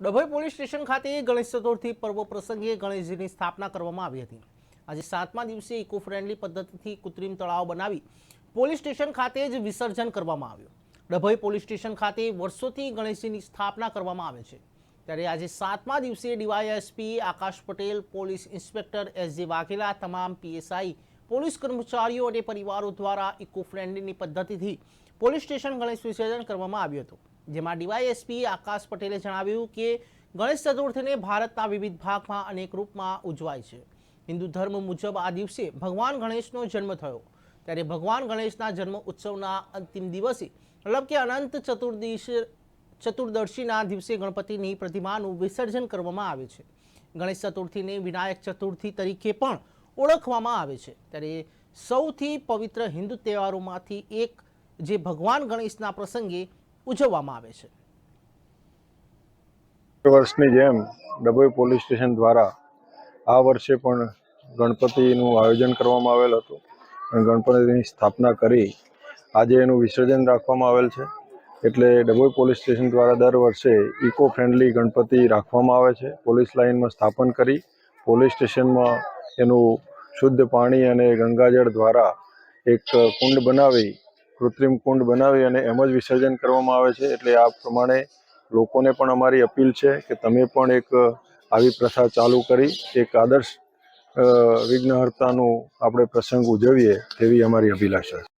Dabhoi police station ખાતે ગણેશ ચતુર્થી પર્વ પ્રસંગે ગણેશજીની સ્થાપના કરવામાં આવી હતી. આજે સાતમા દિવસે ઇકો ફ્રેન્ડલી પદ્ધતિથી કૃત્રિમ તળાવ બનાવી પોલીસ સ્ટેશન ખાતે જ વિસર્જન કરવામાં આવ્યું. ડભોઈ પોલીસ સ્ટેશન ખાતે વર્ષોથી ગણેશજીની સ્થાપના કરવામાં આવે છે. ત્યારે આજે સાતમા દિવસે DYSP Akash Patel, police inspector S J Vaghela, તમામ પીએસઆઈ, પોલીસ કર્મચારીઓ અને પરિવારો દ્વારા ઇકો ફ્રેન્ડલીની પદ્ધતિથી પોલીસ સ્ટેશન ગણેશ વિસર્જન કરવામાં આવ્યું હતું. જેમાં ડીવાયએસપી આકાશ પટેલે જણાવ્યું કે ગણેશ ચતુર્થીને ભારતના વિવિધ ભાગમાં અનેક રૂપમાં ઉજવાય છે. હિન્દુ ધર્મ મુજબ આ દિવસે ભગવાન ગણેશનો જન્મ થયો. ત્યારે ભગવાન ગણેશના જન્મ ઉત્સવના અંતિમ દિવસે મતલબ કે અનંત ચતુર્દીશ, ચતુર્દશીના દિવસે ગણપતિની પ્રતિમાનું વિસર્જન કરવામાં આવે છે. ગણેશ ચતુર્થીને વિનાયક ચતુર્થી તરીકે પણ ઓળખવામાં આવે છે. ત્યારે સૌથી પવિત્ર હિન્દુ તહેવારોમાંથી એક જે ભગવાન ગણેશના પ્રસંગે ઉજવવામાં આવે છે. વર્ષની જેમ ડભોઈ પોલીસ સ્ટેશન દ્વારા આ વર્ષે પણ ગણપતિનું આયોજન કરવામાં આવેલ હતું. અને ગણપતિની સ્થાપના કરી આજે એનું વિસર્જન રાખવામાં આવેલ છે. એટલે ડભોઈ પોલીસ સ્ટેશન દ્વારા દર વર્ષે ઇકો ફ્રેન્ડલી ગણપતિ રાખવામાં આવે છે. પોલીસ લાઇનમાં સ્થાપન કરી પોલીસ સ્ટેશનમાં એનું શુદ્ધ પાણી અને ગંગાજળ દ્વારા એક કુંડ બનાવી કૃત્રિમ કુંડ બનાવી અને એમ જ વિસર્જન કરવામાં આવે છે. એટલે આ પ્રમાણે લોકોને પણ અમારી અપીલ છે કે તમે પણ એક આવી પ્રથા ચાલુ કરી, એક આદર્શ વિઘ્નહર્તાનું આપણે પ્રસંગ ઉજવીએ તેવી અમારી અભિલાષા છે.